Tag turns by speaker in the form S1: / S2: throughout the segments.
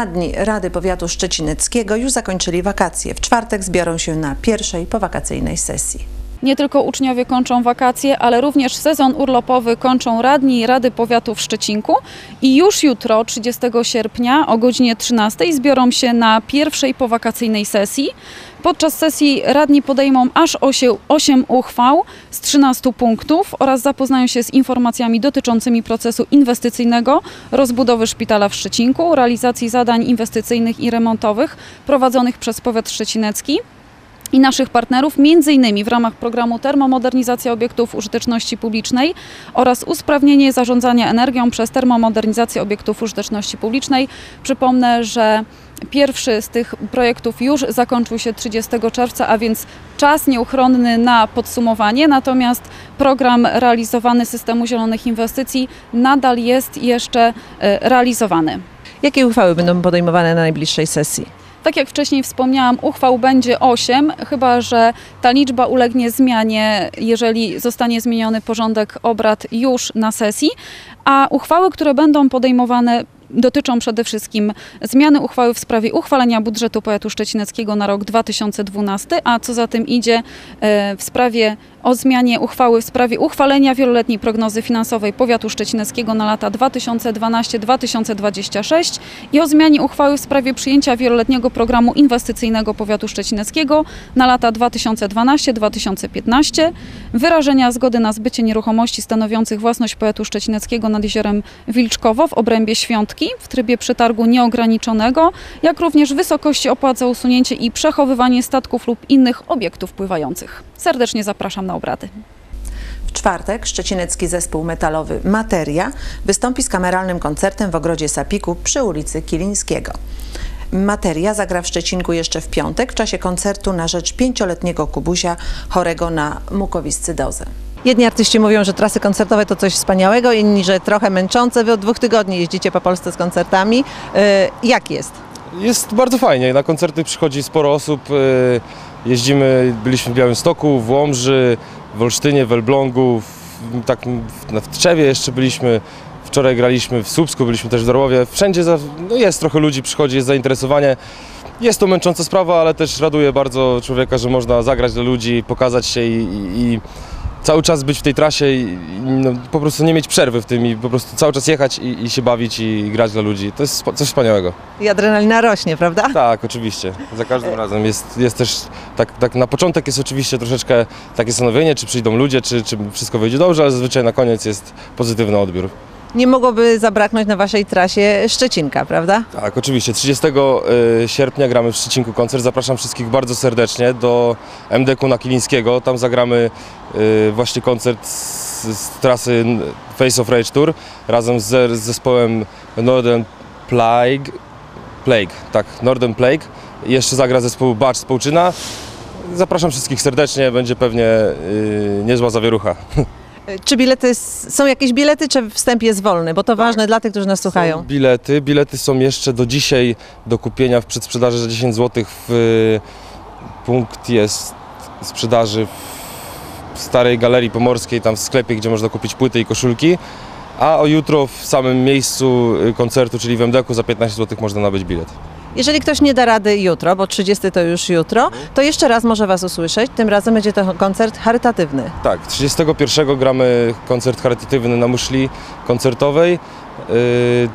S1: Radni Rady Powiatu Szczecineckiego już zakończyli wakacje. W czwartek zbiorą się na pierwszej powakacyjnej sesji.
S2: Nie tylko uczniowie kończą wakacje, ale również sezon urlopowy kończą radni Rady Powiatu w Szczecinku i już jutro, 30 sierpnia o godzinie 13 zbiorą się na pierwszej powakacyjnej sesji. Podczas sesji radni podejmą aż 8, 8 uchwał z 13 punktów oraz zapoznają się z informacjami dotyczącymi procesu inwestycyjnego, rozbudowy szpitala w Szczecinku, realizacji zadań inwestycyjnych i remontowych prowadzonych przez powiat szczecinecki i naszych partnerów, innymi w ramach programu Termomodernizacja obiektów użyteczności publicznej oraz usprawnienie zarządzania energią przez termomodernizację obiektów użyteczności publicznej. Przypomnę, że pierwszy z tych projektów już zakończył się 30 czerwca, a więc czas nieuchronny na podsumowanie, natomiast program realizowany systemu zielonych inwestycji nadal jest jeszcze e, realizowany.
S1: Jakie uchwały będą podejmowane na najbliższej sesji?
S2: Tak jak wcześniej wspomniałam, uchwał będzie 8, chyba że ta liczba ulegnie zmianie, jeżeli zostanie zmieniony porządek obrad już na sesji, a uchwały, które będą podejmowane dotyczą przede wszystkim zmiany uchwały w sprawie uchwalenia budżetu powiatu szczecineckiego na rok 2012, a co za tym idzie e, w sprawie o zmianie uchwały w sprawie uchwalenia wieloletniej prognozy finansowej powiatu szczecineckiego na lata 2012-2026 i o zmianie uchwały w sprawie przyjęcia wieloletniego programu inwestycyjnego powiatu szczecineckiego na lata 2012-2015, wyrażenia zgody na zbycie nieruchomości stanowiących własność powiatu szczecineckiego nad jeziorem Wilczkowo w obrębie Świątki w trybie przetargu nieograniczonego, jak również wysokości opłat za usunięcie i przechowywanie statków lub innych obiektów pływających. Serdecznie zapraszam na obrady.
S1: W czwartek szczecinecki zespół metalowy Materia wystąpi z kameralnym koncertem w ogrodzie Sapiku przy ulicy Kilińskiego. Materia zagra w Szczecinku jeszcze w piątek w czasie koncertu na rzecz pięcioletniego Kubusia chorego na mukowiscydozę. Jedni artyści mówią, że trasy koncertowe to coś wspaniałego, inni, że trochę męczące. Wy od dwóch tygodni jeździcie po Polsce z koncertami. Yy, jak jest?
S3: Jest bardzo fajnie. Na koncerty przychodzi sporo osób. Jeździmy, byliśmy w Białymstoku, w Łomży, w Olsztynie, w Elblągu, w, tak, w, w Tczewie jeszcze byliśmy. Wczoraj graliśmy w Słupsku, byliśmy też w Darłowie. Wszędzie za, no jest trochę ludzi, przychodzi, jest zainteresowanie. Jest to męcząca sprawa, ale też raduje bardzo człowieka, że można zagrać dla ludzi, pokazać się i, i, i cały czas być w tej trasie i, i no, po prostu nie mieć przerwy w tym i po prostu cały czas jechać i, i się bawić i grać dla ludzi. To jest coś wspaniałego.
S1: I adrenalina rośnie, prawda?
S3: Tak, oczywiście. Za każdym razem jest, jest też, tak, tak na początek jest oczywiście troszeczkę takie stanowienie, czy przyjdą ludzie, czy, czy wszystko wyjdzie dobrze, ale zazwyczaj na koniec jest pozytywny odbiór.
S1: Nie mogłoby zabraknąć na waszej trasie Szczecinka, prawda?
S3: Tak, oczywiście. 30 y, sierpnia gramy w Szczecinku koncert. Zapraszam wszystkich bardzo serdecznie do MDK na Kilińskiego. Tam zagramy y, właśnie koncert z, z trasy Face of Rage Tour razem z, z zespołem Northern Plague. Plague, tak, Northern Plague. Jeszcze zagra zespół Bacz z. Zapraszam wszystkich serdecznie, będzie pewnie y, niezła zawierucha.
S1: Czy bilety, są jakieś bilety, czy wstęp jest wolny? Bo to ważne dla tych, którzy nas słuchają.
S3: Są bilety. Bilety są jeszcze do dzisiaj do kupienia w przedsprzedaży za 10 zł. W, y, punkt jest sprzedaży w Starej Galerii Pomorskiej, tam w sklepie, gdzie można kupić płyty i koszulki. A o jutro w samym miejscu y, koncertu, czyli w MDK za 15 zł można nabyć bilet.
S1: Jeżeli ktoś nie da rady jutro, bo 30 to już jutro, to jeszcze raz może was usłyszeć. Tym razem będzie to koncert charytatywny.
S3: Tak, 31 gramy koncert charytatywny na muszli koncertowej. Yy,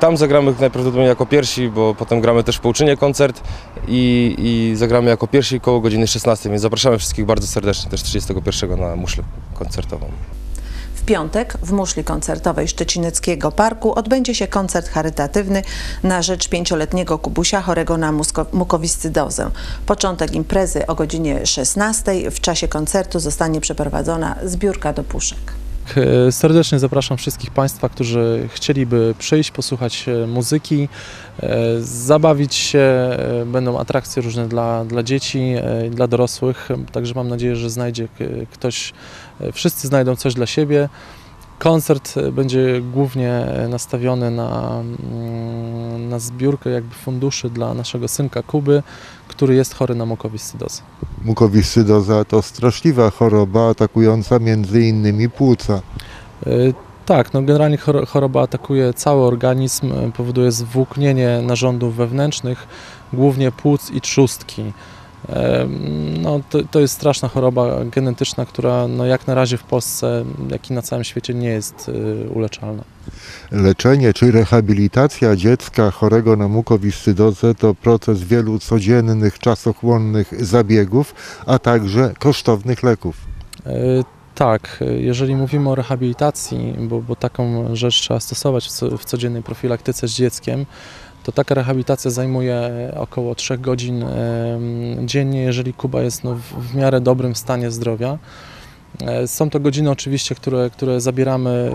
S3: Tam zagramy najprawdopodobniej jako pierwsi, bo potem gramy też w Połczynie koncert i, i zagramy jako pierwsi koło godziny 16, więc zapraszamy wszystkich bardzo serdecznie też 31 na muszlę koncertową.
S1: W piątek w muszli koncertowej Szczecineckiego Parku odbędzie się koncert charytatywny na rzecz pięcioletniego Kubusia chorego na mukowiscydozę. Początek imprezy o godzinie 16. W czasie koncertu zostanie przeprowadzona zbiórka do puszek.
S4: E, Serdecznie zapraszam wszystkich Państwa, którzy chcieliby przyjść, posłuchać e, muzyki, e, zabawić się. Będą atrakcje różne dla, dla dzieci, dla dorosłych, także mam nadzieję, że znajdzie ktoś, wszyscy znajdą coś dla siebie. Koncert e, będzie głównie e, nastawiony na, mm, na zbiórkę jakby funduszy dla naszego synka Kuby, który jest chory na mukowiscydozę.
S5: Mukowiscydoza to straszliwa choroba atakująca między innymi płuca.
S4: E, Tak, no generalnie chor- choroba atakuje cały organizm, powoduje zwłóknienie narządów wewnętrznych, głównie płuc i trzustki. No, to, to jest straszna choroba genetyczna, która no, jak na razie w Polsce, jak i na całym świecie nie jest e, uleczalna.
S5: Leczenie czy rehabilitacja dziecka chorego na mukowiscydozę to proces wielu codziennych, czasochłonnych zabiegów, a także kosztownych leków.
S4: E, Tak, jeżeli mówimy o rehabilitacji, bo, bo taką rzecz trzeba stosować w, w codziennej profilaktyce z dzieckiem, to taka rehabilitacja zajmuje około 3 godzin dziennie, jeżeli Kuba jest no, w, w miarę dobrym stanie zdrowia. E, Są to godziny oczywiście, które, które zabieramy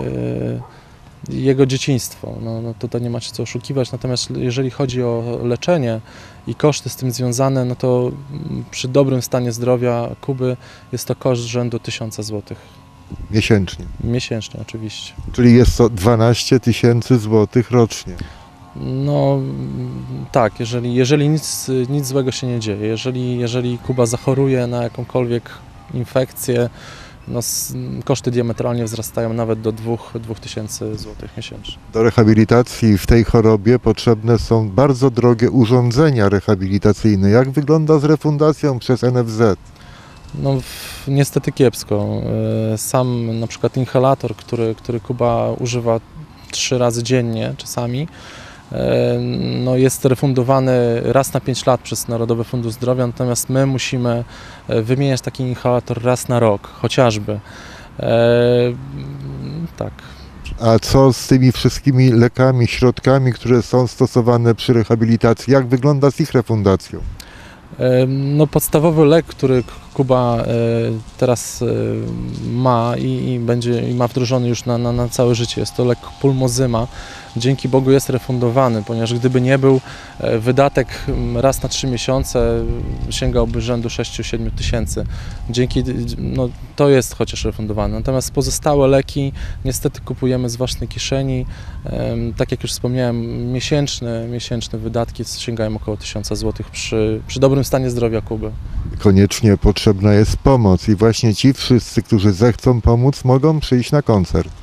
S4: e, jego dzieciństwo. No, no tutaj nie macie co oszukiwać. Natomiast jeżeli chodzi o leczenie i koszty z tym związane, no to mm, przy dobrym stanie zdrowia Kuby jest to koszt rzędu 1000 zł.
S5: Miesięcznie.
S4: Miesięcznie oczywiście.
S5: Czyli jest to 12 tysięcy złotych rocznie.
S4: No tak, jeżeli, jeżeli nic, nic złego się nie dzieje, jeżeli, jeżeli Kuba zachoruje na jakąkolwiek infekcję, no, koszty diametralnie wzrastają nawet do 2000 zł miesięcznie.
S5: Do rehabilitacji w tej chorobie potrzebne są bardzo drogie urządzenia rehabilitacyjne. Jak wygląda z refundacją przez NFZ?
S4: No niestety kiepsko. E, Sam na przykład inhalator, który, który Kuba używa trzy razy dziennie czasami, no jest refundowany raz na 5 lat przez Narodowy Fundusz Zdrowia, natomiast my musimy e, wymieniać taki inhalator raz na rok, chociażby. E, tak.
S5: A co z tymi wszystkimi lekami, środkami, które są stosowane przy rehabilitacji? Jak wygląda z ich refundacją?
S4: E, No, podstawowy lek, który Kuba e, teraz e, ma i, i będzie i ma wdrożony już na, na, na całe życie, jest to lek pulmozyma. Dzięki Bogu jest refundowany, ponieważ gdyby nie był, e, wydatek m, raz na trzy miesiące sięgałby rzędu 6-7 tysięcy. Dzięki, no, to jest chociaż refundowane. Natomiast pozostałe leki niestety kupujemy z własnej kieszeni. Tak jak już wspomniałem, miesięczne, miesięczne wydatki sięgają około 1000 zł przy, przy dobrym stanie zdrowia Kuby.
S5: Koniecznie potrzebna jest pomoc i właśnie ci wszyscy, którzy zechcą pomóc, mogą przyjść na koncert.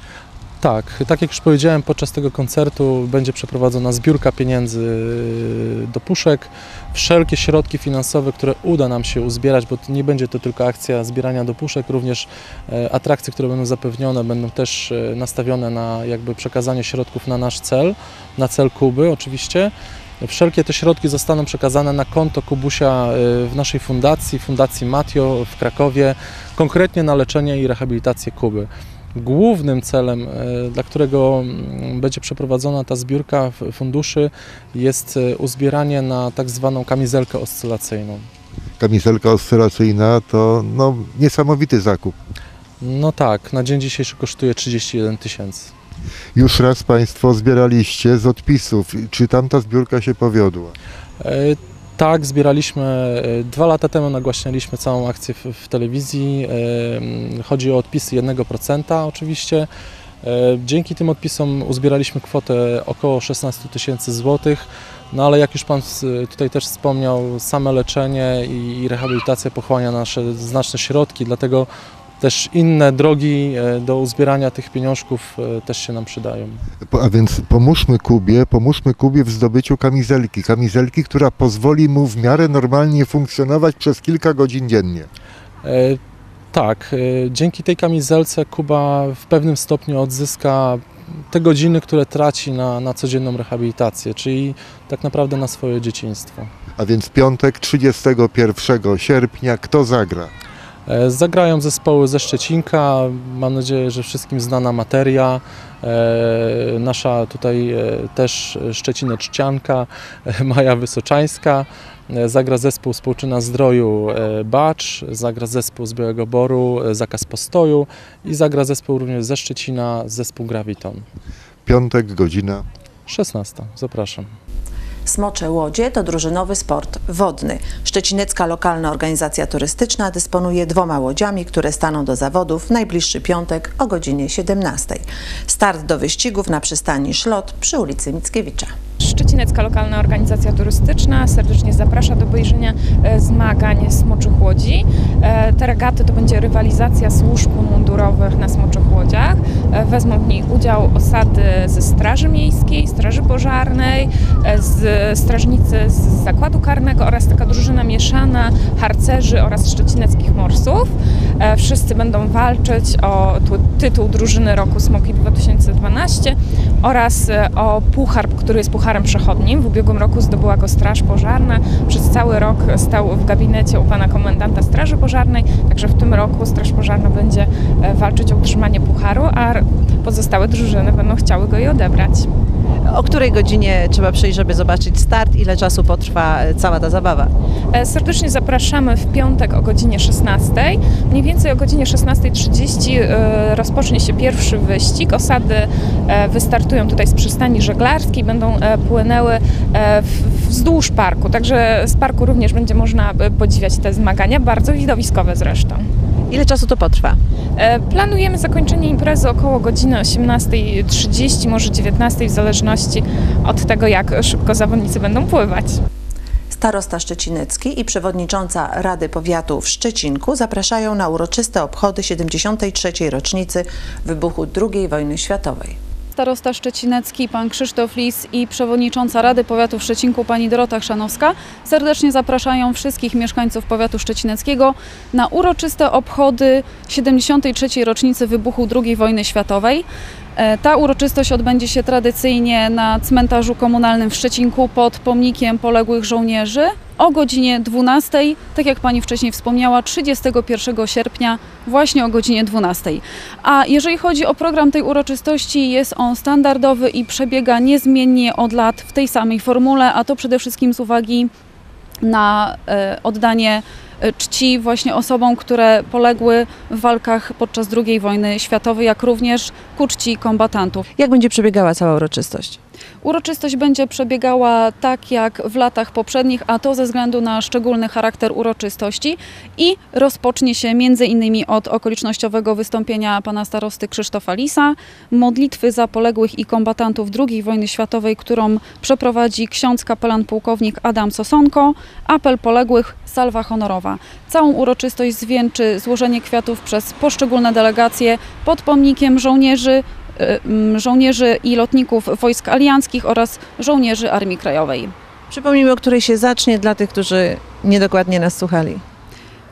S4: Tak, tak jak już powiedziałem, podczas tego koncertu będzie przeprowadzona zbiórka pieniędzy do puszek. Wszelkie środki finansowe, które uda nam się uzbierać, bo nie będzie to tylko akcja zbierania do puszek, również e, atrakcje, które będą zapewnione, będą też e, nastawione na jakby przekazanie środków na nasz cel, na cel Kuby oczywiście. Wszelkie te środki zostaną przekazane na konto Kubusia e, w naszej fundacji, Fundacji Matio w Krakowie, konkretnie na leczenie i rehabilitację Kuby. Głównym celem, e, dla którego mm, będzie przeprowadzona ta zbiórka funduszy, jest e, uzbieranie na tak zwaną kamizelkę oscylacyjną.
S5: Kamizelka oscylacyjna to no, niesamowity zakup.
S4: No tak, na dzień dzisiejszy kosztuje 31 tysięcy.
S5: Już raz Państwo zbieraliście z odpisów. Czy tamta zbiórka się powiodła?
S4: Tak, zbieraliśmy, e, dwa lata temu nagłaśnialiśmy całą akcję w, w telewizji. E, mm, Chodzi o odpisy 1% oczywiście. E, Dzięki tym odpisom uzbieraliśmy kwotę około 16 tysięcy złotych. No ale jak już Pan tutaj też wspomniał, same leczenie i rehabilitacja pochłania nasze znaczne środki, dlatego też inne drogi e, do uzbierania tych pieniążków e, też się nam przydają.
S5: A więc pomóżmy Kubie, pomóżmy Kubie w zdobyciu kamizelki. Kamizelki, która pozwoli mu w miarę normalnie funkcjonować przez kilka godzin dziennie.
S4: E, Tak, dzięki tej kamizelce Kuba w pewnym stopniu odzyska te godziny, które traci na, na codzienną rehabilitację, czyli tak naprawdę na swoje dzieciństwo.
S5: A więc piątek 31 sierpnia kto zagra?
S4: E, Zagrają zespoły ze Szczecinka, mam nadzieję, że wszystkim znana materia. E, Nasza tutaj e, też Szczecineczcianka, Maja Wysoczańska. Zagra zespół Społczyna Zdroju Bacz, zagra zespół z Białego Boru Zakaz Postoju i zagra zespół również ze Szczecina, zespół Graviton.
S5: Piątek, godzina
S4: 16. Zapraszam.
S1: Smocze Łodzie to drużynowy sport wodny. Szczecinecka lokalna organizacja turystyczna dysponuje dwoma łodziami, które staną do zawodów w najbliższy piątek o godzinie 17. Start do wyścigów na przystani Szlot przy ulicy Mickiewicza.
S6: Szczecinecka Lokalna Organizacja Turystyczna serdecznie zaprasza do obejrzenia e, zmagań Smoczych Łodzi. E, Te regaty to będzie rywalizacja służb mundurowych na Smoczych Łodziach. E, Wezmą w niej udział osady ze Straży Miejskiej, Straży Pożarnej, z strażnicy z Zakładu Karnego oraz taka drużyna mieszana harcerzy oraz szczecineckich morsów. Wszyscy będą walczyć o tu- tytuł drużyny roku Smoki 2012 oraz e, o puchar, który jest pucharem przechodnim. W ubiegłym roku zdobyła go Straż Pożarna. Przez cały rok stał w gabinecie u pana komendanta Straży Pożarnej, także w tym roku Straż Pożarna będzie e, walczyć o utrzymanie pucharu, a pozostałe drużyny będą chciały go i odebrać.
S1: O której godzinie trzeba przyjść, żeby zobaczyć start? Ile czasu potrwa cała ta zabawa?
S6: E, Serdecznie zapraszamy w piątek o godzinie 16. Mniej więcej o godzinie 16.30 e, rozpocznie się pierwszy wyścig. Osady e, wystartują tutaj z przystani żeglarskiej, będą płynęły wzdłuż parku. Także z parku również będzie można podziwiać te zmagania, bardzo widowiskowe zresztą.
S1: Ile czasu to potrwa?
S6: E, Planujemy zakończenie imprezy około godziny 18.30, może 19.00 w zależności od tego, jak szybko zawodnicy będą pływać.
S1: Starosta Szczecinecki i przewodnicząca Rady Powiatu w Szczecinku zapraszają na uroczyste obchody 73. rocznicy wybuchu II wojny światowej.
S2: Starosta Szczecinecki, pan Krzysztof Lis i przewodnicząca Rady Powiatu w Szczecinku, pani Dorota Chrzanowska serdecznie zapraszają wszystkich mieszkańców powiatu szczecineckiego na uroczyste obchody 73. rocznicy wybuchu II wojny światowej. E, Ta uroczystość odbędzie się tradycyjnie na cmentarzu komunalnym w Szczecinku pod pomnikiem poległych żołnierzy o godzinie 12, tak jak pani wcześniej wspomniała, 31 sierpnia właśnie o godzinie 12. A jeżeli chodzi o program tej uroczystości, jest on standardowy i przebiega niezmiennie od lat w tej samej formule, a to przede wszystkim z uwagi na e, oddanie czci właśnie osobom, które poległy w walkach podczas II wojny światowej, jak również ku czci kombatantów.
S1: Jak będzie przebiegała cała uroczystość?
S2: Uroczystość będzie przebiegała tak jak w latach poprzednich, a to ze względu na szczególny charakter uroczystości i rozpocznie się między innymi od okolicznościowego wystąpienia pana starosty Krzysztofa Lisa, modlitwy za poległych i kombatantów II wojny światowej, którą przeprowadzi ksiądz kapelan pułkownik Adam Sosonko, apel poległych salwa honorowa. Całą uroczystość zwieńczy złożenie kwiatów przez poszczególne delegacje pod pomnikiem żołnierzy żołnierzy i lotników wojsk alianckich oraz żołnierzy Armii Krajowej.
S1: Przypomnijmy, o której się zacznie dla tych, którzy niedokładnie nas słuchali.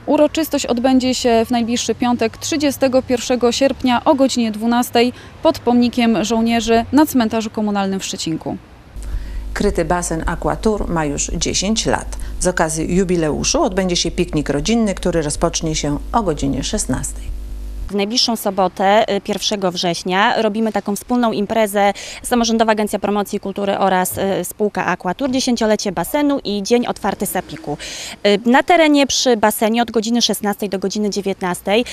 S2: Uroczystość odbędzie się w najbliższy piątek 31 sierpnia o godzinie 12 pod pomnikiem żołnierzy na cmentarzu komunalnym w Szczecinku.
S1: Kryty basen Aquatour ma już 10 lat. Z okazji jubileuszu odbędzie się piknik rodzinny, który rozpocznie się o godzinie 16.
S7: W najbliższą sobotę, y, 1 września, robimy taką wspólną imprezę Samorządowa Agencja Promocji Kultury oraz y, spółka Aquatur, dziesięciolecie basenu i Dzień Otwarty Sapiku. Y, Na terenie przy basenie od godziny 16 do godziny 19 y,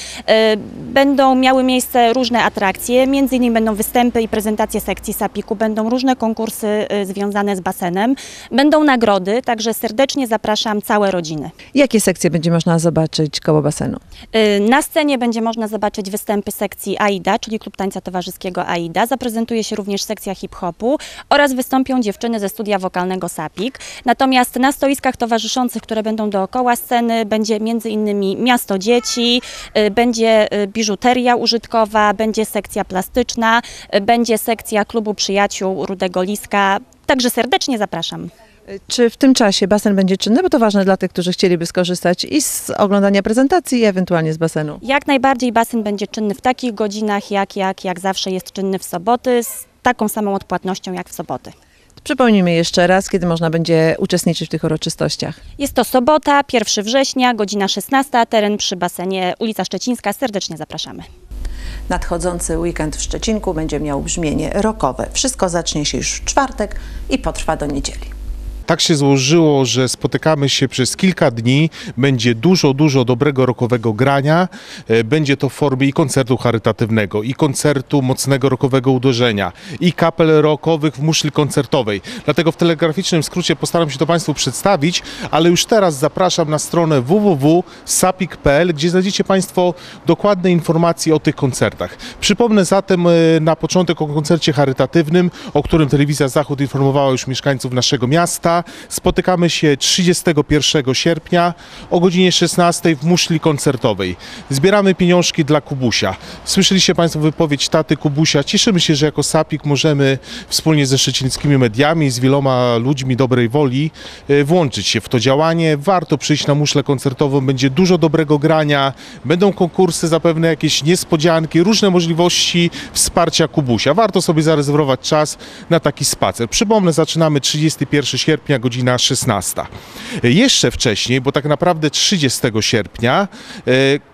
S7: będą miały miejsce różne atrakcje, między innymi będą występy i prezentacje sekcji Sapiku, będą różne konkursy y, związane z basenem, będą nagrody, także serdecznie zapraszam całe rodziny.
S1: Jakie sekcje będzie można zobaczyć koło basenu?
S7: Y, Na scenie będzie można zobaczyć występy sekcji AIDA, czyli Klub Tańca Towarzyskiego AIDA. Zaprezentuje się również sekcja hip-hopu oraz wystąpią dziewczyny ze studia wokalnego SAPIK. Natomiast na stoiskach towarzyszących, które będą dookoła sceny, będzie innymi Miasto Dzieci, y, będzie y, biżuteria użytkowa, będzie sekcja plastyczna, y, będzie sekcja Klubu Przyjaciół Rudego Liska. Także serdecznie zapraszam.
S1: Czy w tym czasie basen będzie czynny? Bo to ważne dla tych, którzy chcieliby skorzystać i z oglądania prezentacji, i ewentualnie z basenu.
S7: Jak najbardziej basen będzie czynny w takich godzinach, jak, jak, jak zawsze jest czynny w soboty, z taką samą odpłatnością jak w soboty.
S1: Przypomnijmy jeszcze raz, kiedy można będzie uczestniczyć w tych uroczystościach.
S7: Jest to sobota, 1 września, godzina 16, teren przy basenie ulica Szczecińska. Serdecznie zapraszamy.
S1: Nadchodzący weekend w Szczecinku będzie miał brzmienie rockowe. Wszystko zacznie się już w czwartek i potrwa do niedzieli.
S8: Tak się złożyło, że spotykamy się przez kilka dni. Będzie dużo, dużo dobrego rokowego grania. E, Będzie to w formie i koncertu charytatywnego, i koncertu mocnego rokowego uderzenia, i kapel rokowych w muszli koncertowej. Dlatego w telegraficznym skrócie postaram się to Państwu przedstawić, ale już teraz zapraszam na stronę www.sapik.pl, gdzie znajdziecie Państwo dokładne informacje o tych koncertach. Przypomnę zatem e, na początek o koncercie charytatywnym, o którym Telewizja Zachód informowała już mieszkańców naszego miasta. Spotykamy się 31 sierpnia o godzinie 16 w muszli koncertowej. Zbieramy pieniążki dla Kubusia. Słyszeliście Państwo wypowiedź taty Kubusia. Cieszymy się, że jako SAPIK możemy wspólnie ze szczecińskimi mediami, z wieloma ludźmi dobrej woli e, włączyć się w to działanie. Warto przyjść na muszlę koncertową, będzie dużo dobrego grania, będą konkursy, zapewne jakieś niespodzianki, różne możliwości wsparcia Kubusia. Warto sobie zarezerwować czas na taki spacer. Przypomnę, zaczynamy 31 sierpnia, godzina 16. E, Jeszcze wcześniej, bo tak naprawdę 30 sierpnia, e,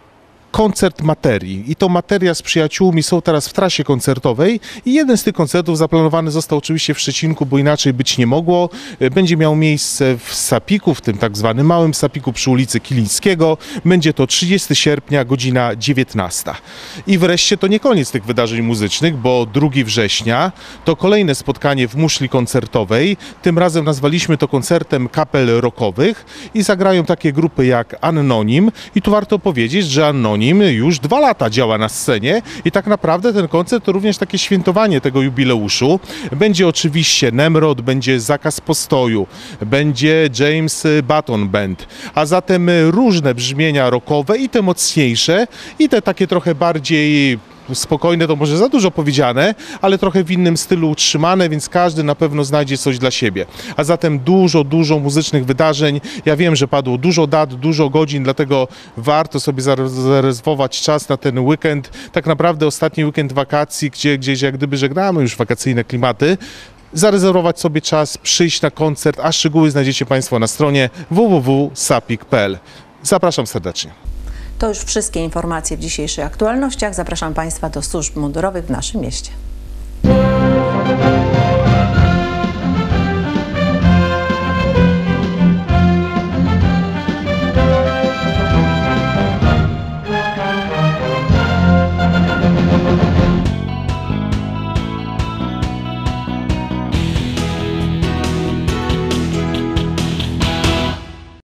S8: koncert materii. I to materia z przyjaciółmi są teraz w trasie koncertowej i jeden z tych koncertów zaplanowany został oczywiście w Szczecinku, bo inaczej być nie mogło. E, Będzie miał miejsce w Sapiku, w tym tak zwanym małym Sapiku przy ulicy Kilińskiego. Będzie to 30 sierpnia, godzina 19. I wreszcie to nie koniec tych wydarzeń muzycznych, bo 2 września to kolejne spotkanie w muszli koncertowej. Tym razem nazwaliśmy to koncertem kapel rockowych i zagrają takie grupy jak Anonim. I tu warto powiedzieć, że Anonim już dwa lata działa na scenie i tak naprawdę ten koncert to również takie świętowanie tego jubileuszu. Będzie oczywiście Nemrod, będzie Zakaz Postoju, będzie James Baton Band, a zatem różne brzmienia rockowe i te mocniejsze i te takie trochę bardziej spokojne to może za dużo powiedziane, ale trochę w innym stylu utrzymane, więc każdy na pewno znajdzie coś dla siebie. A zatem dużo, dużo muzycznych wydarzeń. Ja wiem, że padło dużo dat, dużo godzin, dlatego warto sobie zare- zarezerwować czas na ten weekend. Tak naprawdę ostatni weekend wakacji, gdzie gdzieś jak gdyby żegnamy już wakacyjne klimaty. Zarezerwować sobie czas, przyjść na koncert, a szczegóły znajdziecie Państwo na stronie www.sapik.pl. Zapraszam serdecznie.
S1: To już wszystkie informacje w dzisiejszych aktualnościach. Zapraszam Państwa do służb mundurowych w naszym mieście.